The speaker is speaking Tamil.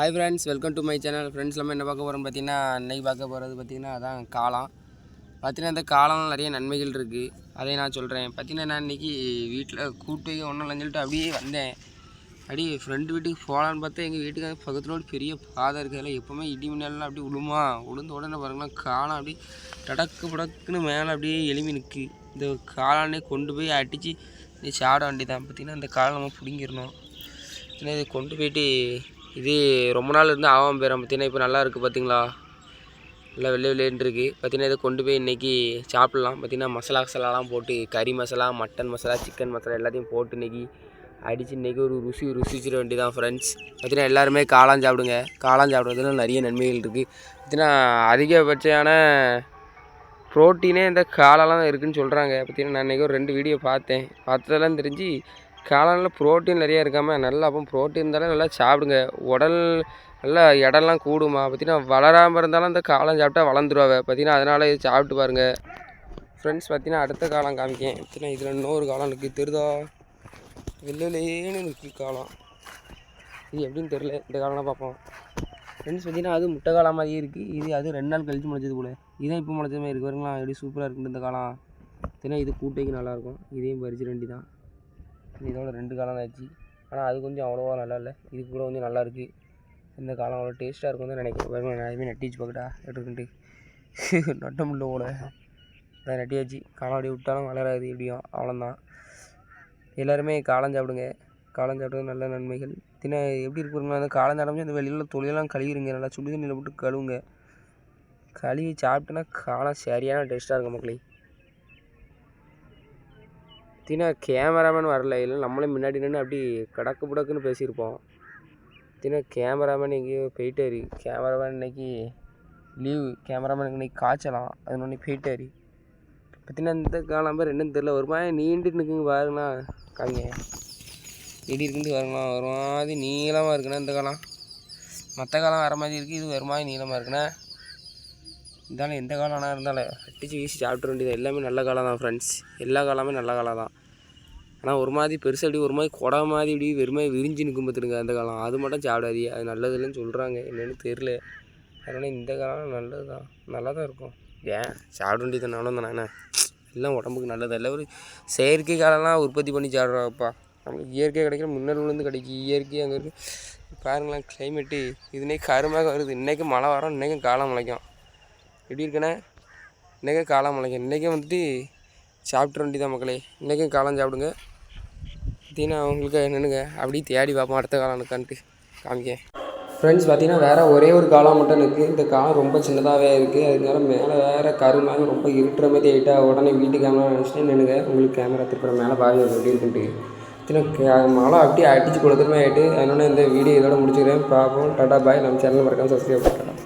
Hi friends welcome to my channel friends நம்ம என்ன பார்க்க போகிறோம் பார்த்தீங்கன்னா அன்னைக்கு பார்க்க போகிறது பார்த்தீங்கன்னா அதான் காளான். பார்த்தீங்கன்னா இந்த காளான் நிறைய நன்மைகள் இருக்குது அதை நான் சொல்கிறேன் பார்த்தீங்கன்னா நான் இன்றைக்கி வீட்டில் கூட்டு ஒன்றும் இல்லைன்னு சொல்லிட்டு அப்படியே வந்தேன். அப்படியே ஃப்ரெண்டு வீட்டுக்கு போகலான்னு பார்த்தா எங்கள் வீட்டுக்கு பக்கத்தில் ஒரு பெரிய பாதை இருக்குது அதில் எப்போவுமே இடி மின்னலாம் அப்படி விழுமா விழுந்த உடனே பாருங்களேன் காளான் அப்படி டடக்கு படக்குன்னு மேலே அப்படியே எலும்பி நிற்கு இந்த காளானே கொண்டு போய் அடித்து நீ சாட வேண்டியதான் பார்த்தீங்கன்னா அந்த காளான் நம்ம பிடுங்கிடணும். ஏன்னா இதை கொண்டு போயிட்டு இது ரொம்ப நாள் இருந்து ஆவாம் பேரம் பார்த்தீங்கன்னா இப்போ நல்லா இருக்குது பார்த்தீங்களா? நல்லா வெள்ளை வெள்ளைன்னு இருக்குது பார்த்தீங்கன்னா இதை கொண்டு போய் இன்றைக்கி சாப்பிட்லாம். பார்த்தீங்கன்னா மசாலா மசாலாலாம் போட்டு கறி மசாலா மட்டன் மசாலா சிக்கன் மசாலா எல்லாத்தையும் போட்டு இன்றைக்கி அடித்து இன்றைக்கி ஒரு ருசி ருசிச்சிட வேண்டியதான் ஃப்ரெண்ட்ஸ் பார்த்தீங்கன்னா எல்லாருமே காளான் சாப்பிடுங்க. காளான் சாப்பிட்றதுல நிறைய நன்மைகள் இருக்குது பார்த்தீங்கன்னா அதிகபட்சமான ப்ரோட்டீனே இந்த காளாலாம் இருக்குதுன்னு சொல்கிறாங்க பார்த்தீங்கன்னா நான் இன்றைக்கி ஒரு ரெண்டு வீடியோ பார்த்தேன். பார்த்ததெல்லாம் தெரிஞ்சு காளானில் ப்ரோட்டீன் நிறையா இருக்காமல் நல்லா அப்போ ப்ரோட்டீன் இருந்தாலும் நல்லா சாப்பிடுங்க. உடல் நல்லா இடம்லாம் கூடுமா பார்த்தீங்கன்னா வளராமல் இருந்தாலும் அந்த காளான் சாப்பிட்டா வளர்ந்துருவாங்க. பார்த்தீங்கன்னா அதனால் இது சாப்பிட்டு பாருங்கள் ஃப்ரெண்ட்ஸ் பார்த்தீங்கன்னா அடுத்த காலம் காமிக்கேன். பார்த்தீங்கன்னா இதில் இன்னொரு காலம் இருக்குது தெரியுதா? வெள்ளையிலேன்னு இருக்குது காலம் இது எப்படின்னு தெரில இந்த காலம்லாம் பார்ப்போம். ஃப்ரெண்ட்ஸ் பார்த்தீங்கன்னா அது முட்டை காலம் மாதிரியே இருக்குது இது அது ரெண்டு நாள் கழித்து முளைச்சது போல. இதான் இப்போ முளைச்சது மாதிரி இருக்கு. பாருங்களா எப்படி சூப்பராக இருக்குது இந்த காலம் பார்த்தீங்கன்னா இது கூட்டைக்கு நல்லாயிருக்கும் இதையும் பறிச்சு ரெண்டு தான் இதோட ரெண்டு காளான் ஆச்சு. ஆனால் அது கொஞ்சம் அவ்வளோவா நல்லா இல்லை இது கூட கொஞ்சம் நல்லா இருக்குது இந்த காலம் அவ்வளோ டேஸ்ட்டாக இருக்கும் தான் நினைக்கிறேன். பாருங்க நான் நட்டிச்சு பார்க்கட்டா எடுத்துக்கிட்டு. நட்ட முடியல போல. அதை நட்டியாச்சு காலம் அப்படி விட்டாலும் வளராது எப்படியும். அவ்வளோதான் எல்லாருமே காலம் சாப்பிடுங்க. காலம் சாப்பிட்றது நல்ல நன்மைகள். தின எப்படி இருக்குங்களா அந்த காலம் சாப்பிட்டு அந்த வெளியில் தொழிலெல்லாம் கழுவிடுங்க. நல்லா சுடு தண்ணியில் போட்டு கழுவுங்க. கழுவி சாப்பிட்டோன்னா காளான் சரியான டேஸ்ட்டாக இருக்கும் மக்களே. தினா கேமராமேன் வரல. இல்லை நம்மளே முன்னாடி நின்று அப்படி கடக்கு புடக்குன்னு பேசியிருப்போம். தினா கேமராமேன் எங்கேயோ போயிட்டாரு. கேமராமேன் இன்னைக்கு லீவு கேமராமேனுக்கு இன்னைக்கு காய்ச்சலாம். அது ஒன்று போயிட்டாரு. பார்த்தீங்கன்னா இந்த காலம் பேர் என்னன்னு தெரில ஒரு மாதிரி நீண்டு நிற்குங்க பாருங்கண்ணா காமிங்க எப்படி இருக்குன்னு பாருங்களா ஒரு மாதிரி நீளமாக இருக்குண்ணா இந்த காலம். மற்ற காலம் வர மாதிரி இருக்குது இது ஒரு மாதிரி நீளமாக இருக்குண்ணா. இருந்தாலும் எந்த காலம் ஆனால் இருந்தாலும் அடிச்சு வீசி சாப்பிட வேண்டியது எல்லாமே நல்ல காலம் தான் ஃப்ரெண்ட்ஸ் எல்லா காலமே நல்ல காலம் தான் ஆனால் ஒரு மாதிரி பெருசாக அப்படி ஒரு மாதிரி கொடை மாதிரி இப்படி வெறுமை விரிஞ்சு நிற்கும் பார்த்துடுங்க அந்த காலம். அது மட்டும் சாப்பிடாதீ அது நல்லது இல்லைன்னு சொல்கிறாங்க என்னென்னு தெரில அதனால் இந்த காலம் நல்லது தான் நல்லா தான் இருக்கும். ஏன்? சாப்பிட வேண்டியது நானும் தானே என்ன? எல்லாம் உடம்புக்கு நல்லது? இல்லை ஒரு செயற்கை காலம்லாம் உற்பத்தி பண்ணி சாப்பிட்றாப்பா நம்மளுக்கு இயற்கையாக கிடைக்கிற முன்னூறுலேருந்து கிடைக்கும் இயற்கையாக அங்கே இருக்குது பாருங்களேன் கிளைமேட்டு இதுனே கருமாக வருது. இன்றைக்கும் மழை வரும். இன்றைக்கும் காலம் முளைக்கும். எப்படி இருக்குண்ணே? இன்றைக்கும் காலம் முளைக்கும். இன்றைக்கும் வந்துட்டு சாப்பிட்ற வேண்டியதான் மக்களே. இன்றைக்கும் காலம் சாப்பிடுங்க. பார்த்தீங்கன்னா அவங்களுக்கு என்னென்னுங்க அப்படியே தேடி பார்ப்போம் அடுத்த காலம் இருக்கான்ட்டு காமிக்க ஃப்ரெண்ட்ஸ் பார்த்தீங்கன்னா வேறு ஒரே ஒரு காலம் மட்டும் இருக்குது இந்த காலம் ரொம்ப சின்னதாகவே இருக்குது அதனால மேலே வேறு கருமாக ரொம்ப இருட்டுற மாதிரி ஆகிட்டா உடனே வீட்டு கேமரா நினச்சிட்டு நின்னுங்க. உங்களுக்கு கேமரா திருப்புற மேலே பாருங்க எப்படி இருக்குன்ட்டு. பார்த்தீங்கன்னா மழை அப்படியே அடிச்சு கொடுத்துருமே ஆகிட்டு அதனால இந்த வீடியோ இதோட முடிச்சுக்கிறேன். பார்ப்போம் டாடா பாய். நம்ம சேனல் மறக்காமல் சப்ஸ்கிரைப் பண்ணுறேன்